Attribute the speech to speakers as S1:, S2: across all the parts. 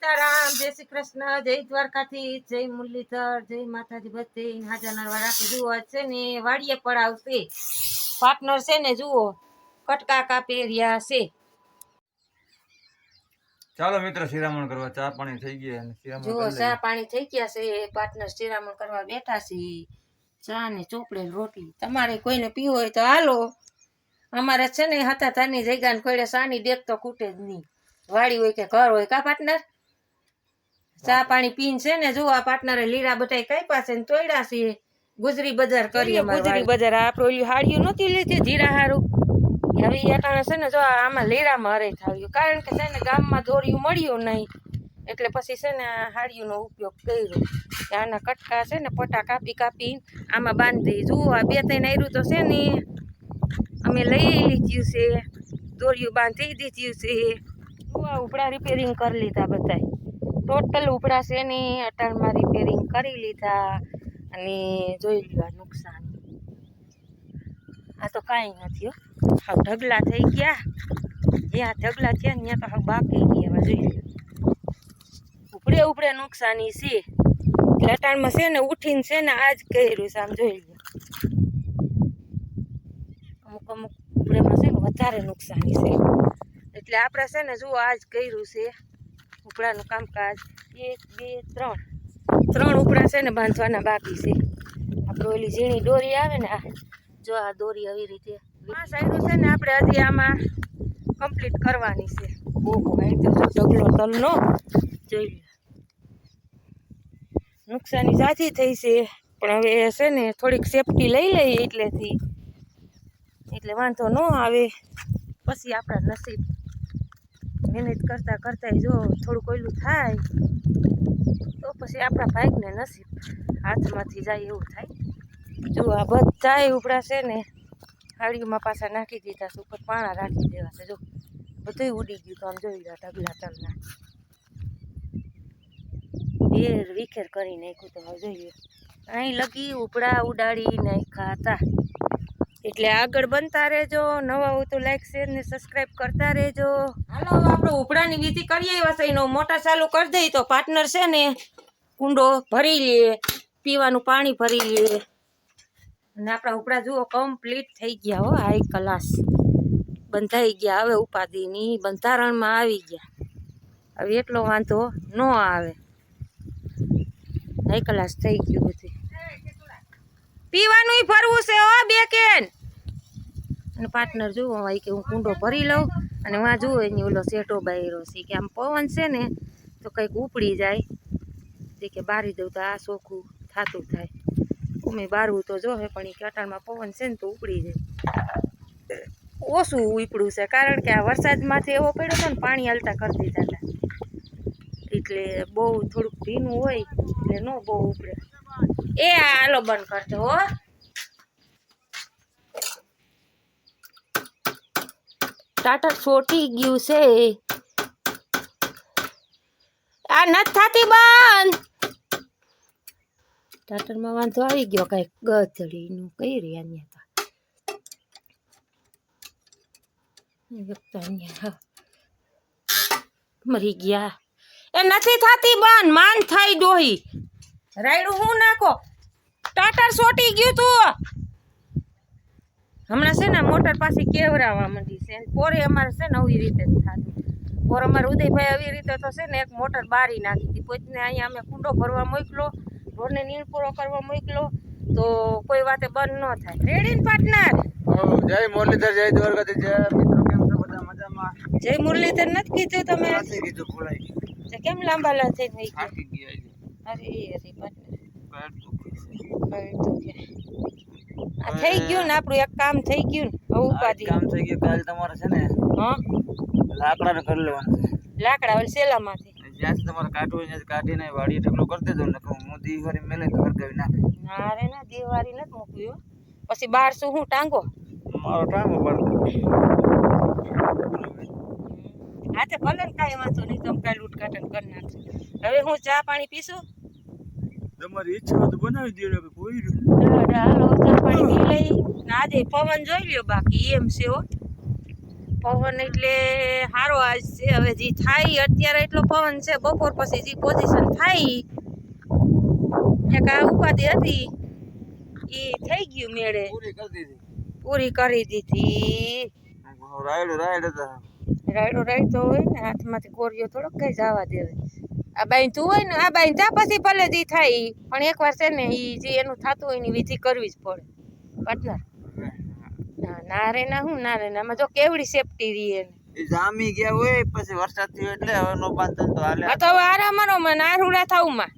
S1: સીતારામ જય શ્રી કૃષ્ણ જય દ્વારકાથી જય મુરલીધર જય માતાજી ભક્તિ હાજર નરવાડા જુઓ છે ને વાડીએ પડાવશે પાર્ટનર છે ને જુઓ કટકા કાપી રહ્યા છે.
S2: ચાલો મિત્ર શિરામણ કરવા ચા પાણી થઈ ગયા અને શિરામણ
S1: જુઓ ચા પાણી થઈ ગયા છે. પાર્ટનર શિરામણ કરવા બેઠા છે. ચા ને ચોપડે રોટલી. તમારે કોઈને પીવો હોય તો હાલો. અમારે છે ને હતા તાની જગ્યા ને કોઈ સાની દેખ તો ખૂટે જ નહીં. વાડી હોય કે ઘર હોય. કા પાર્ટનર ચા પાણી પીન છે ને જો આ પાર્ટનરે લીરા બટાઈ કાપ્યા પાસે ને તોડ્યા છે. ગુજરી બજાર કરી ગુજરી બજાર આ પ્રોલી હાડીઓ નહોતી લીધી જીરા હારું? હવે અટાણે છે ને જો આ આમાં લીરામાં હરે થાવ્યું. કારણ કે છે ને ગામમાં દોર્યું મળ્યું નહીં. એટલે પછી છે ને આ હાડીઓનો ઉપયોગ કર્યો. આના કટકા છે ને પટા કાપી કાપી આમાં બાંધી જુઓ આ બે ત્રણ આયરું તો છે ને અમે લઈ લીધ્યું છે. દોરીયું બાંધી દીધ્યું છે. ઉપડા રિપેરિંગ કરી લીધા બધાય. ટોટલ ઉપડા છે ને અટાણમાં રિપેરિંગ કરી લીધા અને જોઈ લીધા નુકસાન. આ તો કાંઈ નથી હો. હા ઢગલા થઈ ગયા. જ્યાં ઢગલા થયા ત્યાં તો હાવ બાકી નહીં એવા, જોઈ ઉપડે ઉપડે નુકસાની છે. એટલે અટાણમાં છે ને ઉઠીને છે ને આજ કર્યું છે, આમ જોઈ લ્યો. અમુક અમુક ઉપડેમાં છે ને વધારે નુકસાની છે. એટલે આપણે છે ને જુઓ આજ કર્યું છે. ઉપડાનું કામકાજ એક, બે, ત્રણ. ત્રણ ઉપડા છે ને બાંધવાના બાકી છે. આપણે ઓલી ઝીણી દોરી આવે ને આ, જો આ દોરી આવી રીતે આ સાઈડ છે ને આપણે હજી આમાં કમ્પ્લીટ કરવાની છે. ઓહો, અહીં ઢગલો તલનો. જોઈ લે નુકસાની સાથી થઈ છે, પણ હવે છે ને થોડીક સેફટી લઈ લઈએ એટલેથી. એટલે વાંધો ન આવે. પછી આપણા નસીબ મહેનત કરતા કરતા જો થોડુંક કોયલું થાય, તો પછી આપણા ભાગને નસીબ હાથમાંથી જાય એવું થાય. જો આ બધા ઉપડા છે ને, હાડીઓમાં પાછા નાખી દીધા છે, ઉપર પાણા રાખી દેવા છે. જો બધું ઉડી ગયું તો આમ જોઈ લો ઢગલા તલના વેર વિખેર કરી નાખ્યું તો હવે જોઈએ. અહીં લગી ઉપડા ઉડાડી નાખ્યા હતા. એટલે આગળ બનતા રહેજો, નવા હોય તો લાઈક શેર ને સબસ્ક્રાઇબ કરતા રહેજો. હાલો આપણે ઉપડાની વિધિ કરીએ, એવા છે એનો મોટર ચાલુ કરી દઈએ તો પાર્ટનર છે ને, કુંડો ભરી લઈએ પીવાનું પાણી ભરી લે. અને આપણા ઉપડા જુઓ કમ્પ્લીટ થઈ ગયા હો હાઈ ક્લાસ બંધાઈ ગયા, હવે ઉપાધિની બંધારણમાં આવી ગયા. હવે એટલો વાંધો ન આવે. હાઈ ક્લાસ થઈ ગયું પીવાનું ફરવું છે હો બે કેન અને પાર્ટનર જુઓ હોય કે હું કુંડો ભરી લઉં અને વાં જુઓ, એની ઓલો સેટો બાયરો છે, કે આમ પવન છે ને, તો કંઈક ઉપડી જાય. જે કે બારી દઉં તો આ ચોખ્ખું થતું થાય. ઉમે બારવું તો જોવે પણ એ કેટાણમાં પવન છે ને તો ઉપડી જાય. ઓછું ઉપડ્યું છે, કારણ કે આ વરસાદમાંથી એવો પડ્યો હતો ને પાણી હાલતા કરી દીધા હતા. એટલે બહુ થોડુંક ભીનું હોય, એટલે ન બહુ ઉપડે. એ હાલો બંધ કરજો ટાટર ફોટી ગયું છે. આ નથી થતી બંધ. ટાટરમાં વાંધો આવી ગયો કઈ ગધડીનું, કઈ રહ્યા અહીંયા. મરી ગયા. એ નથી થતી બંધ, માન થઈ ડોહી રાયડું હું નાખો? ટાટર સોટી ગયું તું. હમણાં છે ને મોટર પાસે કેવરાવા માંડી છે. પોરે અમારે છે ને આવી રીતે જ થતું. પોર અમારે ઉદયભાઈ આવી રીતે તો છે ને એક મોટર બારી નાખી હતી. પોતને અહીંયા અમે કુંડો ભરવા મોકલો ઢોરને નીર પૂરો કરવા મોકલો તો કોઈ વાતે બંધ ન થાય. રેડી ને પાર્ટનર
S2: જય મુરલીધર જય દ્વારકાધી જય મિત્રો કેમ છો બધા મજામાં?
S1: જય મુરલીધર નથી કીધું તમે?
S2: કીધું ભૂલાઈ ગયું.
S1: કેમ લાંબા લાંબા થઈ ગયા. અરે અરે પાર્ટનર
S2: પેટ દુખે છે.
S1: કઈ તો કે આ થઈ ગયું ને આપણું એક કામ થઈ ગયું ને હવે
S2: આ જ
S1: ઉપાધિ
S2: કામ થઈ ગયું કાલે તમારે છે ને
S1: હા
S2: લાકડાને કરી લેવાનું છે
S1: લાકડા ઓલી સેલામાંથી
S2: જ્યાંથી તમારે કાઢવું હોય ત્યાંથી કાઢીને વાડીએ ઢગલો કરી દેજો ને હું દી વારી મેલે તો હરગાવી નાખે
S1: ના રે ના દિવાળી નથી મૂક્યું હો. પછી બાર શું હું ટાંગો
S2: મારો ટાઈમ પડતો
S1: હા તે ભલે ને કાંઈ વાંધો નહીં તમે કાંઈ લૂંટકાટન કરી નાખજો હવે હું ચા પાણી પીશું
S2: તમારી ઈચ્છા હોય તો બનાવી દે આપણે કોઈ
S1: હાલો પાણી લઈ. ના આજે પવન જોઈ લ્યો બાકી એમ છે હો. પવન એટલે સારો આજ છે હવે જે થાય અત્યારે એટલો પવન છે બપોર પછી જે પોઝિશન થાય. એક આ ઉપાધિ હતી એ થઈ ગયું મેળે.
S2: પૂરી કરી દીધી.
S1: રાયડો કરી દીધી.
S2: રાયડ હતા.
S1: રાયડો રાયડ તો હોય ને હાથમાંથી કોરિયો થોડોક કઈ જવા દેવે. આ બાઈ તું હોય ને આ બાઈ જા પછી ભલે જે થાય ઈ. પણ એકવાર છે ને એ જે એનું થતું હોય એની વિધિ કરવી જ પડે. પાર્ટનર. ના ના રે ના હું ના રે ના જો કેવડી સેફટી રહી એને.
S2: જામી ગયા હોય પછી વરસાદ થયો એટલે હવે નો બાંધતો તો હાલે.
S1: તો હવે આરામ મારો મને નારુડા થાવું માં.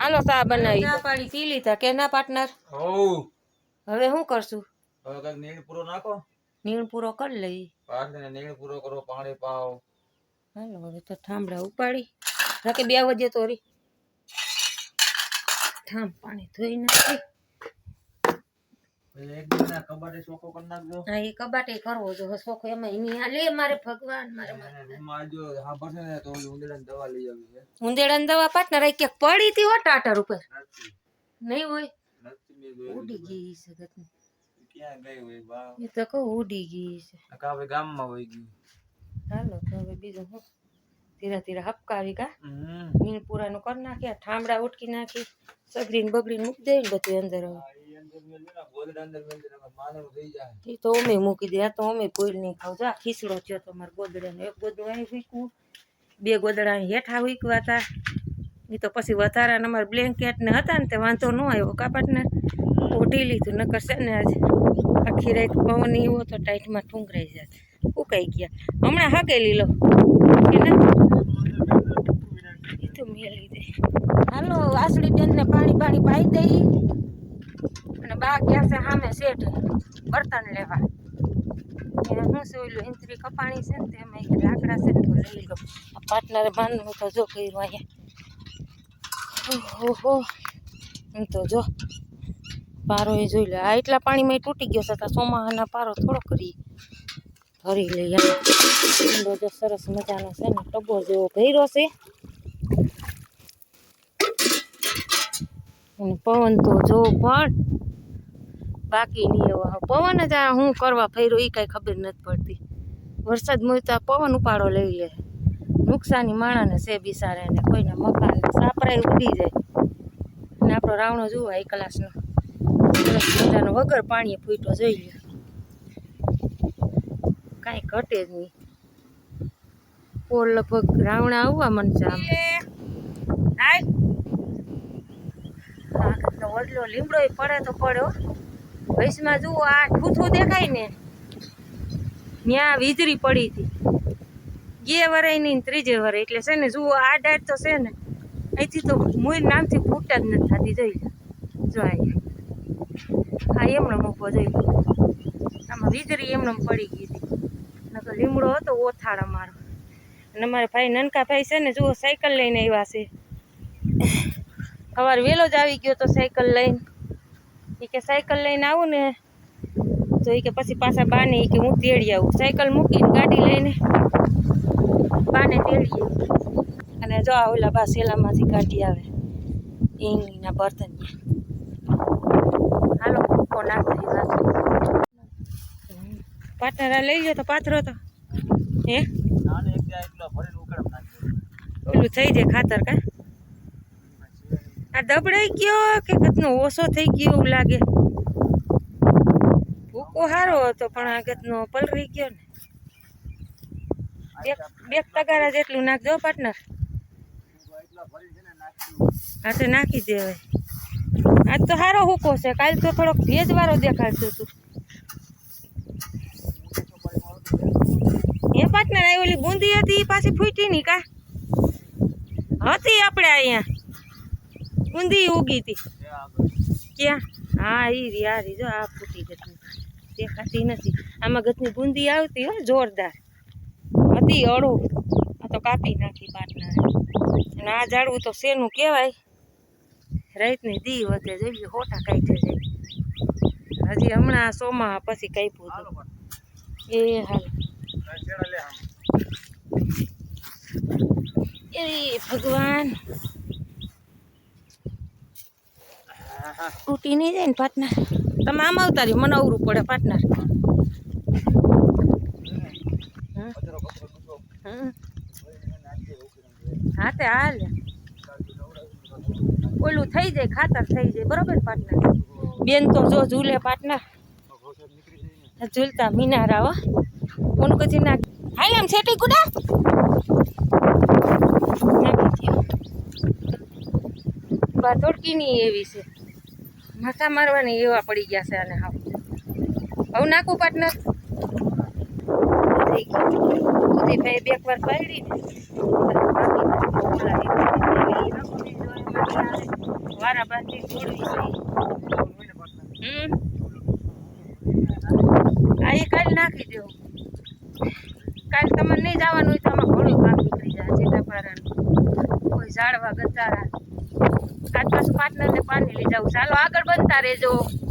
S1: હાલો સા બનાવી. ના પાડી પી લીધા કે ના પાર્ટનર?
S2: હોવ
S1: હવે શું કરશું?
S2: હવે કંઈક નીણ પૂરો નાખો.
S1: નીણ પૂરો કરી લઈ
S2: પાર્ટનર નીણ પૂરો કરો પાણી પાવ.
S1: હાલો હવે તો ઠામડા ઉપાડી. રાકે બે વજે તો રી. ઠામ પાણી ધોઈ નાખી. હા એ કબાટે કરવો જો. એમાં એની આ લે મારે ભગવાન મારે ઉંદેડાની દવા ક્યાંક પડી હતી હો ટાટર ઉપર. નહીં હોય? ઉડી ગઈ છે
S2: ક્યાં ગઈ હોય બા
S1: એ તો કહું ઉડી ગઈ છે.
S2: નકા હવે ગામમાં વહી ગઈ
S1: હાલો તો હવે બીજું હું? ધીરે ધીરે હપકાવી કા મીણ પૂરાનું કરી નાખ્યા ઠામડા ઉટકી નાખી સગડીને બગડીને મૂકી દે બધી અંદર એ તો અમે મૂકી દે તો અમે કોઈ નહીં ખાવ. આ ખીચડો થયો તો મારા ગોદડાનો. એક ગોદડું અહીં ફૂંકવું બે ગોદડા અહીં હેઠા ફૂંકવા હતા. એ તો પછી વધારાના અમારા બ્લેન્કેટ ને હતા ને તે વાંધો ન આવ્યો કાપાટને ઓઢી લીધું નકર છે ને આજે આખી રાત પવન એવો તો ટાઈટમાં ઠુંકરાઈ જાય ઉકાઈ ગયા. હમણાં હકેલી લો. ના? હાલો વાસળી બેનને પાણી પાણી પાઈ દઈ. અને બા ગયા છે સામે શેઠ. બર્તન લેવા. એને શું છે ઓલું કપાણી છે ને તેમાં એક લાકડા છે ને તો લઈ લો પાર્ટનરે બાંધવું તો જો કર્યું અહીંયા. ઓહો હું. તો જો. પારો એ જોઈ લે. આ એટલા પાણીમાં તૂટી ગયો છે સોમાહાના પારો થોડો કરી ભરી લઈ ઊંડો જો સરસ મજાનો છે ને ટબો જેવો ભર્યો છે. પવન તો જો પણ બાકી નહીં એવો પવન જ આ હું કરવા ફેરો એ કાંઈ ખબર નથી પડતી. વરસાદ મોતા પવન ઉપાડો લઈ લે. નુકસાની માણાને છે બિસારે ને કોઈને મકાન સાપરાય ઉડી જાય. અને આપણો રાવણો જુઓ એક ક્લાસનો. સરસ મજાનો વગર પાણીએ ફૂટો જોઈ લે કાંઈ ઘટે જ નહીં. પોલ લગભગ રાવણા આવવા મન આમ. વડલો લીમડો પડે તો પડ્યો વૈશમાં જુઓ, આ ઠૂઠું દેખાય ને. ત્યાં વીજળી પડી હતી. ગે વરાય નહીં ત્રીજે વરાય એટલે છે ને, જુઓ, આ ડાળ તો છે ને, અહીંથી તો મૂળ નામથી ફૂટા જ નથી થતી, જોઈ લે. જો આ એમનો મૂકવો જોઈ આમાં વીજળી એમનો પડી ગઈ હતી. નકર લીમડો હતો ઓથાળ અમારો અને અમારા ભાઈ નનકા ભાઈ છે ને, જુઓ, સાયકલ લઈને આવ્યા છે. સવારે વહેલો જ આવી ગયો તો સાયકલ લઈને. એ કે સાયકલ લઈને આવું ને, તો એ કે પછી પાછા બાને એ કે હું તેડી આવું. સાયકલ મૂકીને ગાડી લઈને બાને તેડી આવું. અને જો ઓલા બા સેલામાંથી ગાડી આવે ઈંગના બર્તન હાલો નાખી પાટરા લઈ ગયો તો પાથરો તો. હે? ઓલું થઈ જાય ખાતર કા? આ દબડાઈ ગયો કે કતનો ઓછો થઈ ગયો એવું લાગે. ભૂકો સારો હતો પણ આ કતનો પલરી ગયો ને. બે તગારા જેટલું નાખજો પાર્ટનર. હા તો નાખી દેવાય. આજ તો સારો હુકો છે. કાલ તો થોડોક ભેજવાળો દેખાડતું હતું એ પાર્ટનર આ ઓલી બુંદી હતી એ પાછી ફૂટી ની કા? હતી આપણે અહીંયા. બુંદી ઉગી હતી. ક્યાં? હા ઈ રી આ રી જો આ ફૂટી ગઈ દેખાતી નથી. આમાં ગતની બુંદી આવતી હો જોરદાર. હતી અડું. આ તો કાપી નાખી પાટના અને આ ઝાડવું તો શેનું કહેવાય? રાતની દી વધે જેવી હોટા કાઢે જાય હજી હમણાં સોમાં પછી કાપ્યું
S2: હાલો
S1: હતું એ હાલ. એ ભગવાન. તૂટી નહીં જાય ને પાર્ટનર. તમે આમ આવતા રહ્યો, મને અવરું પડે પાર્ટનર. હા, તે હાલ. ઓલું થઈ જાય, ખાતર થઈ જાય, બરોબર પાર્ટનર? બેન તો જો ઝૂલે પાર્ટનર. ઝૂલતા મિનારા હો. કોણ કચી નાખ. એમ છેટી કુડા બાતોડકીની એવી છે માથા મારવાની એવા પડી ગયા છે અને હાવ હવે નાખું પાર્ટનર ઉદયભાઈ બે એકવાર પાડી વારા બાંધી જોડી જોતા રહેજો.